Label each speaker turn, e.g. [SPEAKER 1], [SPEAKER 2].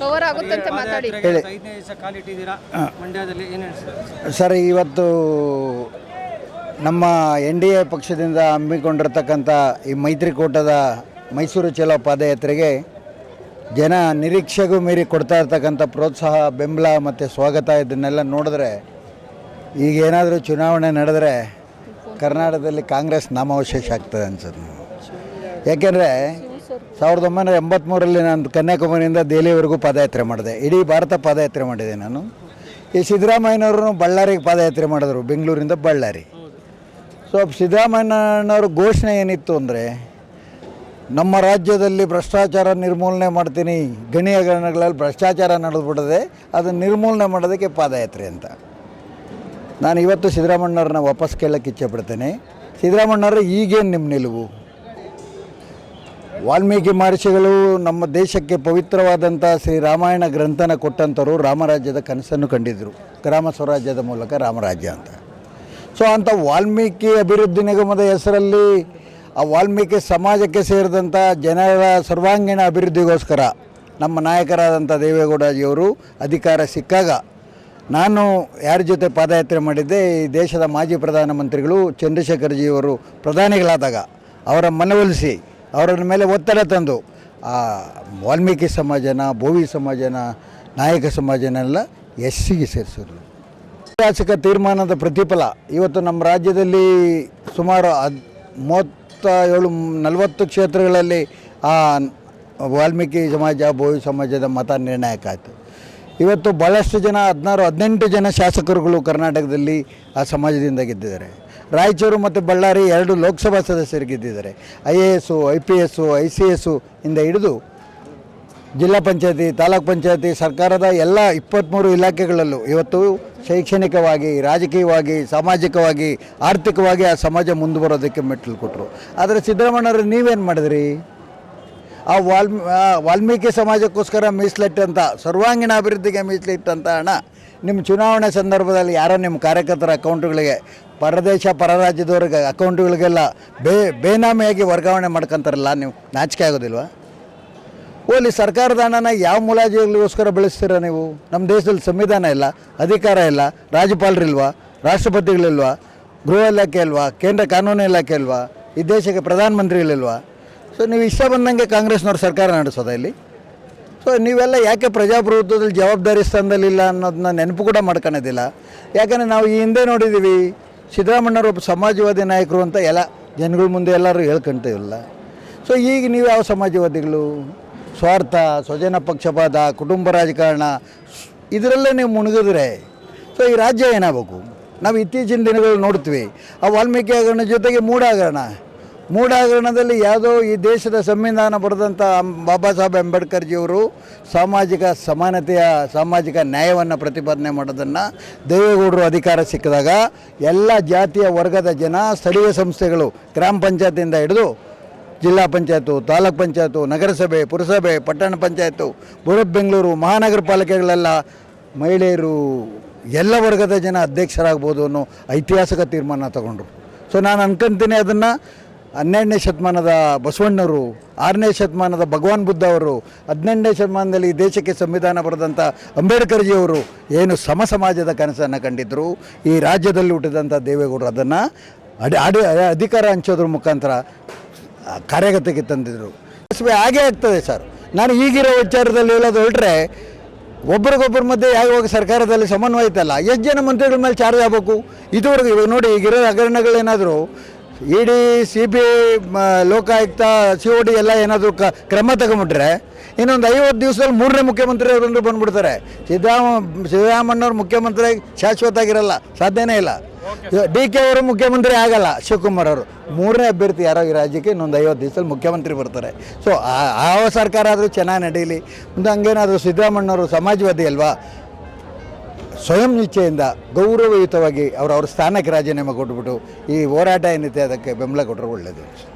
[SPEAKER 1] Cover ಆಗುತ್ತೆ ಮಾತಾಡಿ.
[SPEAKER 2] ಹೇಳಿ.
[SPEAKER 3] ಐದನೇ ದಿವಸ ಕಾಲಿಟ್ಟಿದ್ದೀರಾ ಮಂಡ್ಯದಲ್ಲಿ ಏನು ಹೇಳ್ತಾರೆ?
[SPEAKER 2] ಸರ್ ಇವತ್ತು ನಮ್ಮ ಎನ್ ಡಿ ಎ ಪಕ್ಷದಿಂದ ಹಮ್ಮಿಕೊಂಡಿರ್ತಕ್ಕಂಥ ಈ ಮೈತ್ರಿಕೂಟದ ಮೈಸೂರು ಚಲೋ ಪಾದಯಾತ್ರೆಗೆ ಜನ ನಿರೀಕ್ಷೆಗೂ ಮೀರಿ ಕೊಡ್ತಾ ಇರ್ತಕ್ಕಂಥ ಪ್ರೋತ್ಸಾಹ ಬೆಂಬಲ ಮತ್ತು ಸ್ವಾಗತ ಇದನ್ನೆಲ್ಲ ನೋಡಿದ್ರೆ ಈಗ ಏನಾದರೂ ಚುನಾವಣೆ ನಡೆದರೆ ಕರ್ನಾಟಕದಲ್ಲಿ ಕಾಂಗ್ರೆಸ್ ನಾಮಾವಶೇಷ ಆಗ್ತದೆ ಅನ್ಸುತ್ತೆ ನಾವು ಯಾಕೆಂದರೆ ಸಾವಿರದ ಒಂಬೈನೂರ ಎಂಬತ್ತ್ಮೂರರಲ್ಲಿ ನಾನು ಕನ್ಯಾಕುಮಾರಿಯಿಂದ ದೆಹಲಿವರೆಗೂ ಪಾದಯಾತ್ರೆ ಮಾಡಿದೆ. ಇಡೀ ಭಾರತ ಪಾದಯಾತ್ರೆ ಮಾಡಿದೆ ನಾನು. ಈ ಸಿದ್ದರಾಮಯ್ಯನವರು ಬಳ್ಳಾರಿಗೆ ಪಾದಯಾತ್ರೆ ಮಾಡಿದ್ರು, ಬೆಂಗಳೂರಿಂದ ಬಳ್ಳಾರಿ. ಸೊ ಸಿದ್ದರಾಮಯ್ಯನವ್ರ ಘೋಷಣೆ ಏನಿತ್ತು ಅಂದರೆ, ನಮ್ಮ ರಾಜ್ಯದಲ್ಲಿ ಭ್ರಷ್ಟಾಚಾರ ನಿರ್ಮೂಲನೆ ಮಾಡ್ತೀನಿ ಗಣಿ ಹಗರಣಗಳಲ್ಲಿ ಭ್ರಷ್ಟಾಚಾರ ನಡೆದ್ಬಿಡದೆ ಅದನ್ನು ನಿರ್ಮೂಲನೆ ಮಾಡೋದಕ್ಕೆ ಪಾದಯಾತ್ರೆ ಅಂತ. ನಾನು ಇವತ್ತು ಸಿದ್ದರಾಮಣ್ಣವ್ರನ್ನ ವಾಪಸ್ ಕೇಳೋಕ್ಕೆ ಇಚ್ಛೆಪಡ್ತೇನೆ ಸಿದ್ದರಾಮಣ್ಣವ್ರ ಈಗೇನು ನಿಮ್ಮ ನಿಲುವು? ವಾಲ್ಮೀಕಿ ಮಹರ್ಷಿಗಳು ನಮ್ಮ ದೇಶಕ್ಕೆ ಪವಿತ್ರವಾದಂಥ ಶ್ರೀ ರಾಮಾಯಣ ಗ್ರಂಥನ ಕೊಟ್ಟಂಥವರು ರಾಮರಾಜ್ಯದ ಕನಸನ್ನು ಕಂಡಿದ್ದರು ಗ್ರಾಮ ಸ್ವರಾಜ್ಯದ ಮೂಲಕ ರಾಮರಾಜ್ಯ ಅಂತ. ಸೊ ಅಂಥ ವಾಲ್ಮೀಕಿ ಅಭಿವೃದ್ಧಿ ನಿಗಮದ ಹೆಸರಲ್ಲಿ ಆ ವಾಲ್ಮೀಕಿ ಸಮಾಜಕ್ಕೆ ಸೇರಿದಂಥ ಜನರ ಸರ್ವಾಂಗೀಣ ಅಭಿವೃದ್ಧಿಗೋಸ್ಕರ ನಮ್ಮ ನಾಯಕರಾದಂಥ ದೇವೇಗೌಡಜಿಯವರು ಅಧಿಕಾರ ಸಿಕ್ಕಾಗ ನಾನು ಯಾರ ಜೊತೆ ಪಾದಯಾತ್ರೆ ಮಾಡಿದ್ದೆ, ಈ ದೇಶದ ಮಾಜಿ ಪ್ರಧಾನಮಂತ್ರಿಗಳು ಚಂದ್ರಶೇಖರ್ಜಿಯವರು ಪ್ರಧಾನಿಗಳಾದಾಗ ಅವರ ಮನವೊಲಿಸಿ ಅವರ ಮೇಲೆ ಒತ್ತಡ ತಂದು, ಆ ವಾಲ್ಮೀಕಿ ಸಮಾಜನ, ಭೋವಿ ಸಮಾಜನ, ನಾಯಕ ಸಮಾಜನೆಲ್ಲ ಎಸ್ಸಿಗೆ ಸೇರಿಸಿದ್ರು. ಐತಿಹಾಸಿಕ ತೀರ್ಮಾನದ ಪ್ರತಿಫಲ, ಇವತ್ತು ನಮ್ಮ ರಾಜ್ಯದಲ್ಲಿ ಸುಮಾರು ಹದ್ ಮೂವತ್ತ ಏಳು ನಲವತ್ತು ಕ್ಷೇತ್ರಗಳಲ್ಲಿ ಆ ವಾಲ್ಮೀಕಿ ಸಮಾಜ, ಭೋವಿ ಸಮಾಜದ ಮತ ನಿರ್ಣಾಯಕ ಆಯಿತು. ಇವತ್ತು ಭಾಳಷ್ಟು ಜನ, ಹದಿನಾರು, ಹದಿನೆಂಟು ಜನ ಶಾಸಕರುಗಳು ಕರ್ನಾಟಕದಲ್ಲಿ ಆ ಸಮಾಜದಿಂದ ಗೆದ್ದಿದ್ದಾರೆ. ರಾಯಚೂರು ಮತ್ತು ಬಳ್ಳಾರಿ ಎರಡು ಲೋಕಸಭಾ ಸದಸ್ಯರು ಗೆದ್ದಿದ್ದಾರೆ. I A S I P S I C S ಇಂದ ಹಿಡಿದು ಜಿಲ್ಲಾ ಪಂಚಾಯತಿ, ತಾಲೂಕ್ ಪಂಚಾಯತಿ, ಸರ್ಕಾರದ ಎಲ್ಲ ಇಪ್ಪತ್ತ್ಮೂರು ಇಲಾಖೆಗಳಲ್ಲೂ ಇವತ್ತು ಶೈಕ್ಷಣಿಕವಾಗಿ, ರಾಜಕೀಯವಾಗಿ, ಸಾಮಾಜಿಕವಾಗಿ, ಆರ್ಥಿಕವಾಗಿ ಆ ಸಮಾಜ ಮುಂದೆ ಬರೋದಕ್ಕೆ ಮೆಟ್ಟಲು ಕೊಟ್ಟರು. ಆದರೆ ಸಿದ್ದರಾಮಣ್ಣವ್ರು ನೀವೇನು ಮಾಡಿದ್ರಿ? ಆ ವಾಲ್ ವಾಲ್ಮೀಕಿ ಸಮಾಜಕ್ಕೋಸ್ಕರ ಮೀಸಲಿಟ್ಟಂಥ ಸರ್ವಾಂಗೀಣ ಅಭಿವೃದ್ಧಿಗೆ ಮೀಸಲಿಟ್ಟಂಥ ಹಣ ನಿಮ್ಮ ಚುನಾವಣೆ ಸಂದರ್ಭದಲ್ಲಿ ಯಾರೋ ನಿಮ್ಮ ಕಾರ್ಯಕರ್ತರ ಅಕೌಂಟ್ಗಳಿಗೆ, ಪರದೇಶ ಪರ ರಾಜ್ಯದವ್ರಿಗೆ ಅಕೌಂಟ್ಗಳಿಗೆಲ್ಲ ಬೇ, ಬೇನಾಮಿಯಾಗಿ ವರ್ಗಾವಣೆ ಮಾಡ್ಕೊಂತಾರಲ್ಲ, ನೀವು ನಾಚಿಕೆ ಆಗೋದಿಲ್ವಾ? ಓಲಿ ಸರ್ಕಾರದ ಹಣನ ಯಾವ ಮುಲಾಜಿಗಳಿಗೋಸ್ಕರ ಬೆಳೆಸ್ತೀರ ನೀವು? ನಮ್ಮ ದೇಶದಲ್ಲಿ ಸಂವಿಧಾನ ಇಲ್ಲ, ಅಧಿಕಾರ ಇಲ್ಲ, ರಾಜ್ಯಪಾಲರಿಲ್ವಾ, ರಾಷ್ಟ್ರಪತಿಗಳಿಲ್ವಾ, ಗೃಹ ಇಲಾಖೆ ಇಲ್ವಾ, ಕೇಂದ್ರ ಕಾನೂನು ಇಲಾಖೆ ಇಲ್ವಾ, ಈ ದೇಶಕ್ಕೆ ಪ್ರಧಾನಮಂತ್ರಿಗಳಿಲ್ವಾ? ಸೊ ನೀವು ಇಷ್ಟ ಬಂದಂಗೆ ಕಾಂಗ್ರೆಸ್ನವ್ರು ಸರ್ಕಾರ ನಡೆಸೋದ ಇಲ್ಲಿ? ಸೊ ನೀವೆಲ್ಲ ಯಾಕೆ ಪ್ರಜಾಪ್ರಭುತ್ವದಲ್ಲಿ ಜವಾಬ್ದಾರಿ ಸ್ಥಾನದಲ್ಲಿಲ್ಲ ಅನ್ನೋದನ್ನ ನೆನಪು ಕೂಡ ಮಾಡ್ಕೊಳೋದಿಲ್ಲ. ಯಾಕಂದರೆ ನಾವು ಈ ಹಿಂದೆ ನೋಡಿದ್ದೀವಿ ಸಿದ್ದರಾಮಣ್ಣವರು ಒಬ್ಬ ಸಮಾಜವಾದಿ ನಾಯಕರು ಅಂತ ಎಲ್ಲ ಜನಗಳ ಮುಂದೆ ಎಲ್ಲರೂ ಹೇಳ್ಕೊಂತೀವಲ್ಲ ಸೊ ಈಗ ನೀವು ಯಾವ ಸಮಾಜವಾದಿಗಳು? ಸ್ವಾರ್ಥ, ಸ್ವಜನ ಪಕ್ಷಪಾತ, ಕುಟುಂಬ ರಾಜಕಾರಣ, ಇದರಲ್ಲೇ ನೀವು ಮುಳುಗಿದ್ರೆ ಸೊ ಈ ರಾಜ್ಯ ಏನಾಗಬೇಕು? ನಾವು ಇತ್ತೀಚಿನ ದಿನಗಳು ನೋಡ್ತೀವಿ, ಆ ವಾಲ್ಮೀಕಿ ಹಗರಣ ಜೊತೆಗೆ ಮೂಢ ಮೂಡ ಹಗರಣದಲ್ಲಿ ಯಾವುದೋ ಈ ದೇಶದ ಸಂವಿಧಾನ ಬರೆದಂಥ ಬಾಬಾ ಸಾಹೇಬ್ ಅಂಬೇಡ್ಕರ್ಜಿಯವರು ಸಾಮಾಜಿಕ ಸಮಾನತೆಯ ಸಾಮಾಜಿಕ ನ್ಯಾಯವನ್ನು ಪ್ರತಿಪಾದನೆ ಮಾಡೋದನ್ನು ದೇವೇಗೌಡರು ಅಧಿಕಾರ ಸಿಕ್ಕಿದಾಗ ಎಲ್ಲ ಜಾತಿಯ ವರ್ಗದ ಜನ ಸ್ಥಳೀಯ ಸಂಸ್ಥೆಗಳು ಗ್ರಾಮ ಪಂಚಾಯತಿಯಿಂದ ಹಿಡಿದು ಜಿಲ್ಲಾ ಪಂಚಾಯತು ತಾಲೂಕ್ ಪಂಚಾಯತು ನಗರಸಭೆ, ಪುರಸಭೆ, ಪಟ್ಟಣ ಪಂಚಾಯತು ಬೃಹತ್ ಬೆಂಗಳೂರು ಮಹಾನಗರ ಪಾಲಿಕೆಗಳೆಲ್ಲ ಮಹಿಳೆಯರು ಎಲ್ಲ ವರ್ಗದ ಜನ ಅಧ್ಯಕ್ಷರಾಗ್ಬೋದು ಅನ್ನೋ ಐತಿಹಾಸಿಕ ತೀರ್ಮಾನ ತಗೊಂಡ್ರು. ಸೊ ನಾನು ಅನ್ಕೊಂತೀನಿ ಅದನ್ನು ಹನ್ನೆರಡನೇ ಶತಮಾನದ ಬಸವಣ್ಣವರು, ಆರನೇ ಶತಮಾನದ ಭಗವಾನ್ ಬುದ್ಧ ಅವರು, ಹದಿನೆಂಟನೇ ಶತಮಾನದಲ್ಲಿ ದೇಶಕ್ಕೆ ಸಂವಿಧಾನ ಬರೆದಂಥ ಅಂಬೇಡ್ಕರ್ಜಿಯವರು ಏನು ಸಮ ಸಮಾಜದ ಕನಸನ್ನು ಕಂಡಿದ್ದರು ಈ ರಾಜ್ಯದಲ್ಲಿ ಹುಟ್ಟಿದಂಥ ದೇವೇಗೌಡರು ಅದನ್ನು ಅಡಿ ಅಡಿ, ಅಧಿಕಾರ ಹಂಚೋದ್ರ ಮುಖಾಂತರ ಕಾರ್ಯಗತಕ್ಕೆ ತಂದಿದ್ದರು. ಹಾಗೇ ಆಗ್ತದೆ ಸರ್. ನಾನು ಈಗಿರೋ ವಿಚಾರದಲ್ಲಿ ಹೇಳೋದು ಹೊರಟ್ರೆ ಒಬ್ರಿಗೊಬ್ಬರ ಮಧ್ಯೆ ಯಾವಾಗ ಸರ್ಕಾರದಲ್ಲಿ ಸಮನ್ವಯ ಇತ್ತಲ್ಲ, ಎಷ್ಟು ಜನ ಮಂತ್ರಿಗಳ ಮೇಲೆ ಚಾರ್ಜ್ ಆಗಬೇಕು? ಇದುವರೆಗೂ ಇವಾಗ ನೋಡಿ ಈಗಿರೋ ಹಗರಣಗಳೇನಾದರೂ E D C B I Lokayukta C O D ಎಲ್ಲ ಏನಾದರೂ ಕ ಕ್ರಮ ತಗೊಂಬಿಟ್ರೆ ಇನ್ನೊಂದು ಐವತ್ತು ದಿವಸದಲ್ಲಿ ಮೂರನೇ ಮುಖ್ಯಮಂತ್ರಿ ಅವರೊಂದು ಬಂದ್ಬಿಡ್ತಾರೆ. ಸಿದ್ದರಾಮ ಸಿದ್ದರಾಮಣ್ಣವ್ರು ಮುಖ್ಯಮಂತ್ರಿ ಶಾಶ್ವತ ಆಗಿರಲ್ಲ ಸಾಧ್ಯನೇ ಇಲ್ಲ. ಡಿ ಕೆ ಅವರು ಮುಖ್ಯಮಂತ್ರಿ ಆಗಲ್ಲ ಶಿವಕುಮಾರ್ ಅವರು. ಮೂರನೇ ಅಭ್ಯರ್ಥಿ ಯಾರೋ ಈ ರಾಜ್ಯಕ್ಕೆ ಇನ್ನೊಂದು ಐವತ್ತು ದಿವಸದಲ್ಲಿ ಮುಖ್ಯಮಂತ್ರಿ ಬರ್ತಾರೆ. ಸೊ ಆ ಸರ್ಕಾರ ಆದರೂ ಚೆನ್ನಾಗಿ ನಡೀಲಿ. ಮುಂದೆ ಹಂಗೇನಾದರೂ ಸಿದ್ದರಾಮಣ್ಣವರು ಸಮಾಜವಾದಿ ಅಲ್ವಾ? ಸ್ವಯಂ ಇಚ್ಛೆಯಿಂದ ಗೌರವಯುತವಾಗಿ ಅವರು ಅವ್ರ ಸ್ಥಾನಕ್ಕೆ ರಾಜೀನಾಮೆ ಕೊಟ್ಬಿಟ್ಟು ಈ ಹೋರಾಟ ಏನಿದೆ ಅದಕ್ಕೆ ಬೆಂಬಲ ಕೊಟ್ಟರೆ ಒಳ್ಳೆಯದು